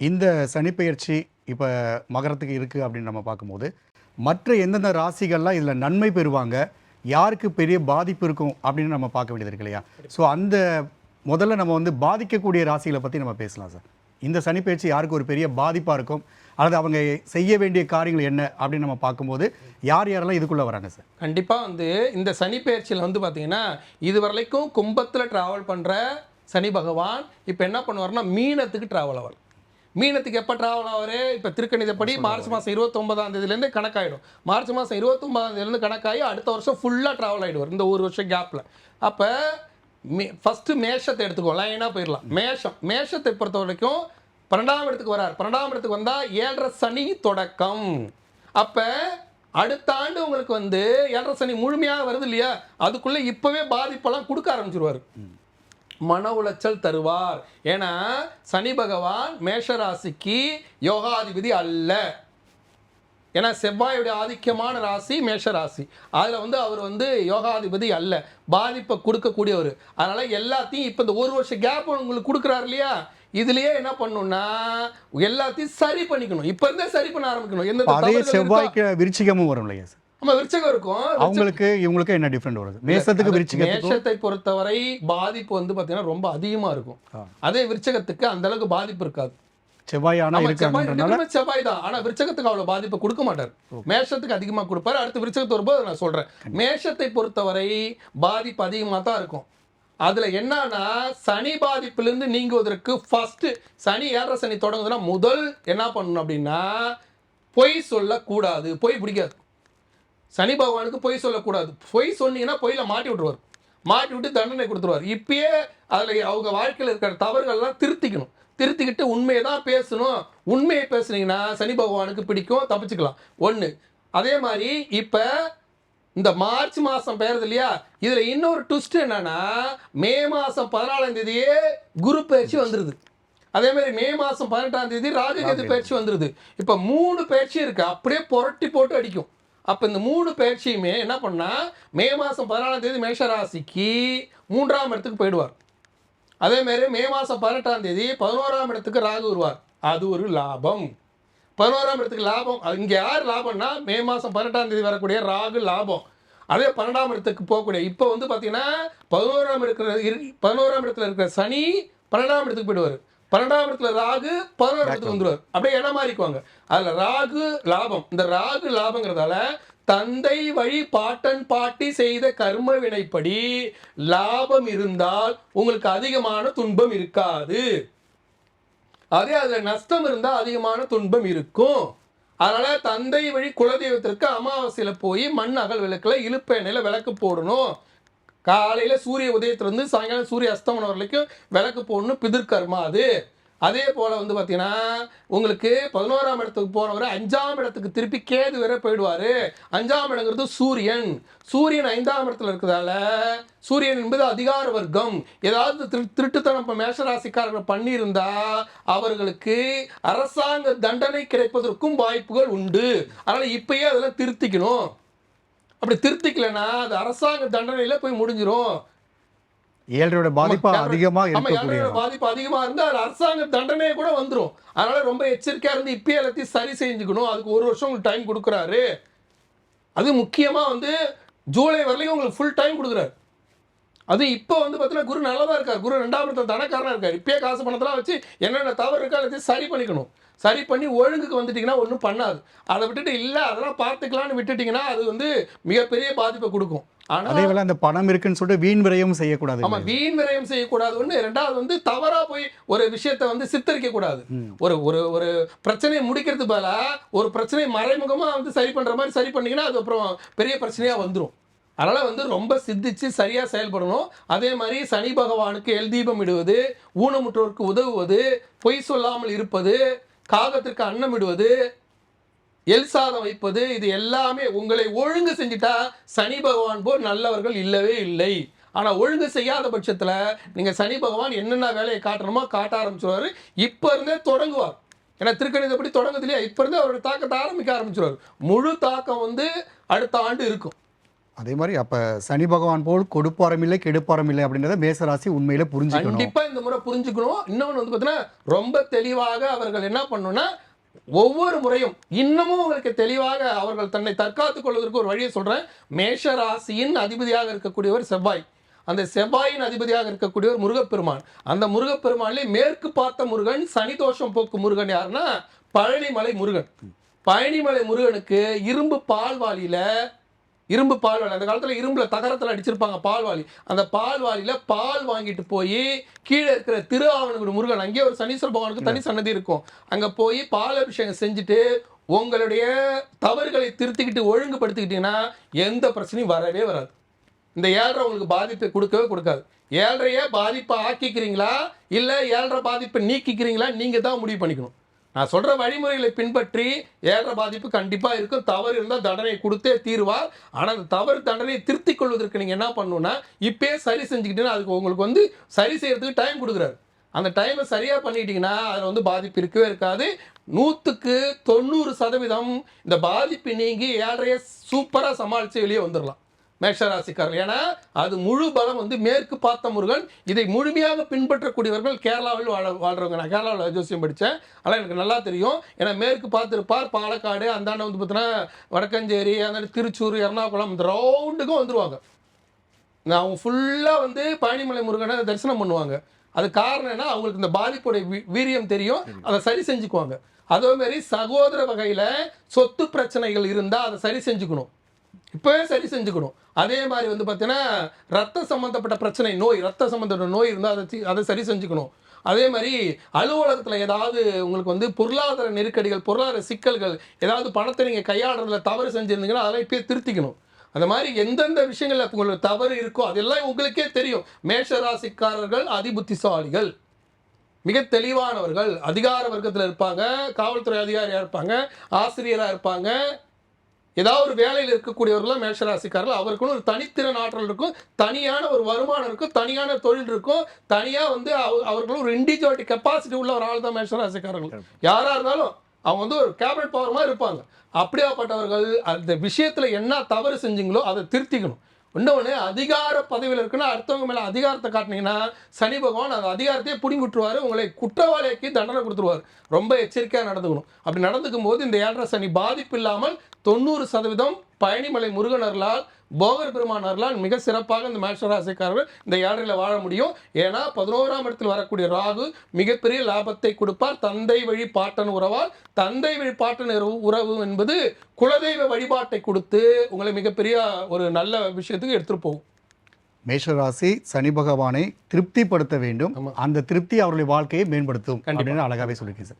இந்த சனிப்பெயர்ச்சி இப்போ மகரத்துக்கு இருக்குது அப்படின்னு நம்ம பார்க்கும்போது மற்ற எந்தெந்த ராசிகள்லாம் இதில் நன்மை பெறுவாங்க யாருக்கு பெரிய பாதிப்பு இருக்கும் அப்படின்னு நம்ம பார்க்க வேண்டியது இருக்கு இல்லையா? ஸோ அந்த முதல்ல நம்ம வந்து பாதிக்கக்கூடிய ராசிகளை பற்றி நம்ம பேசலாம் சார். இந்த சனிப்பெயர்ச்சி யாருக்கு ஒரு பெரிய பாதிப்பாக இருக்கும் அல்லது அவங்க செய்ய வேண்டிய காரியங்கள் என்ன அப்படின்னு நம்ம பார்க்கும்போது யார் யாரெல்லாம் இதுக்குள்ளே வராங்க சார்? கண்டிப்பாக வந்து இந்த சனிப்பெயர்ச்சியில் வந்து பார்த்தீங்கன்னா இது வரைக்கும் கும்பத்தில் ட்ராவல் பண்ணுற சனி பகவான் இப்போ என்ன பண்ணுவார்னா மீனத்துக்கு ட்ராவல் ஆவார். மீனத்துக்கு எப்போ ட்ராவல் ஆவார்? இப்போ திருக்கணிதப்படி மார்ச் மாதம் இருபத்தொன்பதாம் தேதியிலேருந்து கணக்காயிடும். மார்ச் மாதம் இருபத்தொன்பதாம் தேதியிலேருந்து கணக்காகி அடுத்த வருஷம் ஃபுல்லாக ட்ராவல் ஆகிடுவார் இந்த ஒரு வருஷம் கேப்பில் அப்போ மே ஃபஸ்ட்டு மேஷத்தை எடுத்துக்கோ லைனாக போயிடலாம். மேஷம். மேஷத்தை பொறுத்த வரைக்கும் பன்னெண்டாம் இடத்துக்கு வரார். பன்னெண்டாம் இடத்துக்கு வந்தால் ஏழரை சனி தொடக்கம். அப்போ அடுத்த ஆண்டு உங்களுக்கு வந்து ஏழரை சனி முழுமையாக வருது இல்லையா? அதுக்குள்ளே இப்போவே பாதிப்பெல்லாம் கொடுக்க ஆரம்பிச்சிருவார். மன உளைச்சல் தருவார். ஏன்னா சனி பகவான் மேஷராசிக்கு யோகாதிபதி அல்ல. ஏன்னா செவ்வாயுடைய ஆதிக்கமான ராசி மேஷ ராசி அதில் வந்து அவர் வந்து யோகாதிபதி அல்ல. பாதிப்பை கொடுக்கக்கூடியவர். அதனால எல்லாத்தையும் இப்போ இந்த ஒரு வருஷம் கேப் உங்களுக்கு கொடுக்குறாரு இல்லையா? இதுலயே என்ன பண்ணணும்னா எல்லாத்தையும் சரி பண்ணிக்கணும். இப்போ இருந்தே சரி பண்ண ஆரம்பிக்கணும். எந்த செவ்வாய்க்கு விருச்சிகமும் வரும் இல்லையா ஆமா விருச்சகம் இருக்கும். அவங்களுக்கு இவங்களுக்கு என்ன டிஃப்ரெண்ட் வருது மேசத்துக்கு விருச்சிகத்துக்கும் மேஷத்தை பொறுத்தவரை பாதிப்பு வந்து பார்த்தீங்கன்னா ரொம்ப அதிகமா இருக்கும். அதே விருச்சகத்துக்கு அந்த அளவுக்கு பாதிப்பு இருக்காது. செவ்வாய் செவ்வாய் இருக்காங்கன்றனால செவ்வாய் தான். ஆனா விருச்சகத்துக்கு அவ்வளவு பாதிப்பு கொடுக்க மாட்டார். மேஷத்துக்கு அதிகமா கொடுப்பாரு. அடுத்து விருச்சகத்து வரும்போது நான் சொல்றேன். மேஷத்தை பொறுத்தவரை பாதிப்பு அதிகமா தான் இருக்கும். அதுல என்னன்னா சனி பாதிப்பிலிருந்து நீங்குவதற்கு ஃபர்ஸ்ட் சனி ஏழரை சனி தொடங்குதுன்னா முதல் என்ன பண்ணணும் அப்படின்னா பொய் சொல்லக்கூடாது. பொய் பிடிக்காது. சனி பகவானுக்கு பொய் சொல்லக்கூடாது. பொய் சொன்னீங்கன்னா பொய்யில மாட்டி விட்டுருவார். மாட்டி விட்டு தண்டனை கொடுத்துருவார். இப்பயே அதில் அவங்க வாழ்க்கையில் இருக்கிற தவறுகள்லாம் திருத்திக்கணும். திருத்திக்கிட்டு உண்மையை தான் பேசணும். உண்மையை பேசுனீங்கன்னா சனி பகவானுக்கு பிடிக்கும் தப்பிச்சுக்கலாம். ஒன்று அதே மாதிரி இப்போ இந்த மார்ச் மாதம் பெயர்து இல்லையா? இதில் இன்னொரு ட்விஸ்ட் என்னன்னா மே மாதம் பதினாலாம் தேதியே குரு பயிற்சி வந்துடுது அதே மாதிரி மே மாதம் பதினெட்டாம் தேதி ராஜகேது பயிற்சி வந்துடுது இப்போ மூணு பயிற்சி இருக்கு. அப்படியே புரட்டி போட்டு அடிக்கும். அப்போ இந்த மூணு பயிற்சியுமே என்ன பண்ணா மே மாதம் பதினாலாம் தேதி மேஷராசிக்கு மூன்றாம் இடத்துக்கு போயிடுவார். அதே மாதிரி மே மாதம் பதினெட்டாம் தேதி பதினோராம் இடத்துக்கு ராகு வருவார். அது ஒரு லாபம். பதினோராம் இடத்துக்கு லாபம். இங்கே யார் லாபம்னா மே மாதம் பதினெட்டாம் தேதி வரக்கூடிய ராகு லாபம். அதே பன்னெண்டாம் இடத்துக்கு போகக்கூடிய இப்போ வந்து பார்த்தீங்கன்னா பதினோராம் இருக்கிற இரு- பதினோராம் இடத்துல இருக்கிற சனி பன்னெண்டாம் இடத்துக்கு போயிடுவார். பன்னெண்டாம் இடத்துல ராகு பதினோரு இடத்துக்கு வந்துடுவார் அப்படியே இடம் மாறிக்குவாங்க. அதில் ராகு லாபம். இந்த ராகு லாபங்கிறதால தந்தை வழி பாட்டன் பாட்டி செய்த கர்ம வினைப்படி லாபம் இருந்தால் உங்களுக்கு அதிகமான துன்பம் இருக்காது. அதே அதில் நஷ்டம் இருந்தால் அதிகமான துன்பம் இருக்கும். அதனால தந்தை வழி குலதெய்வத்திற்கு அமாவாசையில் போய் மண் அகல் விளக்கில் இழுப்ப எண்ணெயில் விளக்கு போடணும். காலையில் சூரிய உதயத்துலேருந்து சாயங்காலம் சூரிய அஸ்தமனம் வரைக்கும் விளக்கு போடணும் பிதிர்கர்மா அது. அதே போல் வந்து பார்த்தீங்கன்னா உங்களுக்கு பதினோராம் இடத்துக்கு போகிறவர் அஞ்சாம் இடத்துக்கு திருப்பி கேது வேற போயிடுவார். அஞ்சாம் இடங்கிறது சூரியன். சூரியன் ஐந்தாம் இடத்துல இருக்கிறதால சூரியன் என்பது அதிகார வர்க்கம். ஏதாவது திரு திருட்டுத்தனம் இப்போ மேஷராசிக்காரர்கள் பண்ணியிருந்தா அவர்களுக்கு அரசாங்க தண்டனை கிடைப்பதற்கும் வாய்ப்புகள் உண்டு. அதனால் இப்பயே அதெல்லாம் திருத்திக்கணும். அப்படி திருத்திக்கலைன்னா அது அரசாங்க தண்டனையில போய் முடிஞ்சிரும். ஏழரையோட பாதிப்பு அதிகமாக ஆமா, இருக்கக்கூடிய பாதிப்பு அதிகமா இருந்தா அது அரசாங்க தண்டனையே கூட வந்துரும். அதனால ரொம்ப எச்சரிக்கையா இருந்து இப்பயே எல்லாத்தையும் சரி செஞ்சுக்கணும். அதுக்கு ஒரு வருஷம் உங்களுக்கு டைம் கொடுக்குறாரு. அது முக்கியமா வந்து ஜூலை வரலையும் உங்களுக்கு ஃபுல் டைம் கொடுக்குறாரு. அது இப்போ வந்து பார்த்தீங்கன்னா குரு நல்லதா இருக்கார். குரு ரெண்டாம் இடத்துல தனக்காரனா இருக்கார். இப்பயே காசு பணத்தெல்லாம் வச்சு என்னென்ன தவறு இருக்கோ எல்லாத்தையும் சரி பண்ணிக்கணும். சரி பண்ணி ஒழுங்குக்கு வந்துட்டீங்கன்னா ஒன்றும் பண்ணாது. அதை விட்டுட்டு இல்லை அதெல்லாம் பார்த்துக்கலாம்னு விட்டுட்டீங்கன்னா அது வந்து மிகப்பெரிய பாதிப்பை கொடுக்கும். ஆனால் அதே வேளை அந்த பணம் இருக்குன்னு சொல்லிட்டு வீண் விரயம் செய்யக்கூடாது. ஆமா வீண் விரயம் செய்யக்கூடாது. ஒண்ணு ரெண்டாவது வந்து தவறா போய் ஒரு விஷயத்தை வந்து சித்தரிக்க கூடாது ஒரு ஒரு ஒரு பிரச்சனையை முடிக்கிறது பதிலா ஒரு பிரச்சனையை மறைமுகமா வந்து சரி பண்ற மாதிரி சரி பண்ணீங்கன்னா அது அப்புறம் பெரிய பிரச்சனையா வந்துரும். அதனால் வந்து ரொம்ப சிந்திச்சு சரியாக செயல்படணும். அதே மாதிரி சனி பகவானுக்கு எல் தீபம் இடுவது ஊனமுற்றோருக்கு உதவுவது பொய் சொல்லாமல் இருப்பது காகத்திற்கு அன்னம் இடுவது எல் சாதம் வைப்பது இது எல்லாமே உங்களை ஒழுங்கு செஞ்சுட்டா சனி பகவான் போல் நல்லவர்கள் இல்லவே இல்லை. ஆனால் ஒழுங்கு செய்யாத பட்சத்தில் நீங்கள் சனி பகவான் என்னென்ன வேலையை காட்டணுமோ காட்ட ஆரம்பிச்சிருவாரு. இப்போ இருந்தே தொடங்குவார். ஏன்னா திருக்கணிதப்படி தொடங்குது இல்லையா? இப்போ இருந்தே அவரோட தாக்கத்தை ஆரம்பிக்க ஆரம்பிச்சிருவார். முழு தாக்கம் வந்து அடுத்த ஆண்டு இருக்கும். அதே மாதிரி அப்ப சனி பகவான் போல் கொடுப்பாரம் இல்லை கெடுப்பாரம் இல்லை அப்படின்றத மேசராசி உண்மையில புரிஞ்சுக்கணும். கண்டிப்பா இந்த முறை புரிஞ்சுக்கணும். இன்னொன்று வந்து பார்த்தீங்கன்னா ரொம்ப தெளிவாக அவர்கள் என்ன பண்ணணும்னா ஒவ்வொரு முறையும் இன்னமும் உங்களுக்கு தெளிவாக அவர்கள் தன்னை தற்காத்துக் கொள்வதற்கு ஒரு வழியை சொல்றேன். மேஷ ராசியின் அதிபதியாக இருக்கக்கூடியவர் செவ்வாய். அந்த செவ்வாயின் அதிபதியாக இருக்கக்கூடியவர் முருகப்பெருமான். அந்த முருகப்பெருமானிலே மேற்கு பார்த்த முருகன் சனி தோஷம் போக்கு முருகன் யாருன்னா பழனிமலை முருகன். பழனிமலை முருகனுக்கு இரும்பு பால்வாளியில இரும்பு பால்வாளி அந்த காலத்துல இரும்புல தகரத்துல அடிச்சிருப்பாங்க பால்வாளி அந்த பால்வாளியில பால் வாங்கிட்டு போய் கீழே இருக்கிற திரு ஆவணகுடி முருகன் அங்கேயே ஒரு சனீஸ்வர பகவானுக்கு தனி சன்னதி இருக்கும். அங்க போய் பால் அபிஷேகம் செஞ்சுட்டு உங்களுடைய தவறுகளை திருத்திக்கிட்டு ஒழுங்குபடுத்திக்கிட்டீங்கன்னா எந்த பிரச்சனையும் வரவே வராது. இந்த ஏழரை உங்களுக்கு பாதிப்பை கொடுக்கவே கொடுக்காது. ஏழரையே பாதிப்பை ஆக்கிக்கிறீங்களா? இல்லை ஏழரை பாதிப்பை நீக்கிக்கிறீங்களா? நீங்கள் தான் முடிவு பண்ணிக்கணும். நான் சொல்கிற வழிமுறைகளை பின்பற்றி ஏழரை பாதிப்பு கண்டிப்பாக இருக்கும். தவறு இருந்தால் தண்டனை கொடுத்தே தீருவார். ஆனால் அந்த தவறு தண்டனையை திருத்திக் கொள்வதற்கு நீங்கள் என்ன பண்ணணும்னா இப்பயே சரி செஞ்சுக்கிட்டீங்கன்னா அதுக்கு உங்களுக்கு வந்து சரி செய்கிறதுக்கு டைம் கொடுக்குறாரு. அந்த டைமை சரியாக பண்ணிட்டீங்கன்னா அதில் வந்து பாதிப்பு இருக்கவே இருக்காது. நூற்றுக்கு தொண்ணூறு சதவீதம் இந்த பாதிப்பு நீங்கி ஏழையை சூப்பராக சமாளித்து வெளியே வந்துடலாம் மேஷராசிக்காரர்கள். ஏன்னா அது முழு பலம் வந்து மேற்கு பார்த்த முருகன். இதை முழுமையாக பின்பற்றக்கூடியவர்கள் கேரளாவில் வாழ வாழ்றவங்க. நான் கேரளாவில் ஜோசியம் படித்தேன். ஆனால் எனக்கு நல்லா தெரியும். ஏன்னா மேற்கு பார்த்துருப்பார் பாலக்காடு அந்தாண்ட வந்து பார்த்தீங்கன்னா வடக்கஞ்சேரி அந்த திருச்சூர் எர்ணாகுளம் இந்த ரவுண்டுக்கும் வந்துடுவாங்க நான் அவங்க ஃபுல்லாக வந்து பழனிமலை முருகனை தரிசனம் பண்ணுவாங்க. அது காரணம் என்ன? அவங்களுக்கு இந்த பாதிப்புடைய வீ- வீரியம் தெரியும். அதை சரி செஞ்சுக்குவாங்க. அதே மாதிரி சகோதர வகையில் சொத்து பிரச்சனைகள் இருந்தால் அதை சரி செஞ்சுக்கணும். இப்போவே சரி செஞ்சுக்கணும். அதே மாதிரி வந்து பார்த்தீங்கன்னா ரத்த சம்மந்தப்பட்ட பிரச்சனை நோய் ரத்த சம்மந்தப்பட்ட நோய் இருந்தால் அதை அதை சரி செஞ்சுக்கணும். அதே மாதிரி அலுவலகத்தில் ஏதாவது உங்களுக்கு வந்து பொருளாதார நெருக்கடிகள் பொருளாதார சிக்கல்கள் ஏதாவது பணத்தை நீங்கள் கையாடுறதுல தவறு செஞ்சுருந்தீங்கன்னா அதெல்லாம் இப்பயே திருத்திக்கணும். அந்த மாதிரி எந்தெந்த விஷயங்கள்ல உங்களுக்கு தவறு இருக்கோ அதெல்லாம் உங்களுக்கே தெரியும். மேஷராசிக்காரர்கள் அதிபுத்திசாலிகள். மிக தெளிவானவர்கள். அதிகார வர்க்கத்தில் இருப்பாங்க காவல்துறை அதிகாரியாக இருப்பாங்க ஆசிரியராக இருப்பாங்க ஏதாவது ஒரு வேலையில் இருக்கக்கூடியவர்களும் மேஷராசிக்காரர்கள் அவருக்குன்னு ஒரு தனித்திறன் ஆற்றல் இருக்கும் தனியான ஒரு வருமானம் இருக்கும் தனியான தொழில் இருக்கும் தனியாக வந்து அவ- அவர்களும் ஒரு இண்டிவிஜுவாலிட்டி கெப்பாசிட்டி உள்ள ஒரு ஆள் தான் மேஷராசிக்காரர்கள் யாராக இருந்தாலும் அவங்க வந்து ஒரு கேபினட் பவர் மாதிரி இருப்பாங்க. அப்படியாப்பட்டவர்கள் அந்த விஷயத்தில் என்ன தவறு செஞ்சீங்களோ அதை திருத்திக்கணும். இன்னொன்று அதிகார பதவியில் இருக்குன்னா அடுத்தவங்க மேலே அதிகாரத்தை காட்டினீங்கன்னா சனி பகவான் அந்த அதிகாரத்தையே பிடிங்கி விட்டுருவாரு உங்களை குற்றவாளியாக்கி தண்டனை கொடுத்துருவார். ரொம்ப எச்சரிக்கையாக நடந்துக்கணும். அப்படி நடந்துக்கும் போது இந்த ஏழரை சனி பாதிப்பு இல்லாமல் தொண்ணூறு சதவீதம் பழனிமலை முருகனர்களால் போகர் பெருமானர்களால் மிக சிறப்பாக இந்த மேஷராசிக்காரர்கள் இந்த ஏழரையில் வாழ முடியும். ஏன்னா பதினோராம் இடத்தில் வரக்கூடிய ராகு மிகப்பெரிய லாபத்தை கொடுப்பார். தந்தை வழி பாட்டன் உறவால். தந்தை வழி பாட்டன் உறவு- என்பது குலதெய்வ வழிபாட்டை கொடுத்து உங்களை மிகப்பெரிய ஒரு நல்ல விஷயத்துக்கு எடுத்துட்டு போகும். மேஷராசி சனி பகவானை திருப்திப்படுத்த வேண்டும். அந்த திருப்தி அவருடைய வாழ்க்கையை மேம்படுத்தும் அப்படின்னு அழகாவே சொல்லியிருக்கீங்க சார்.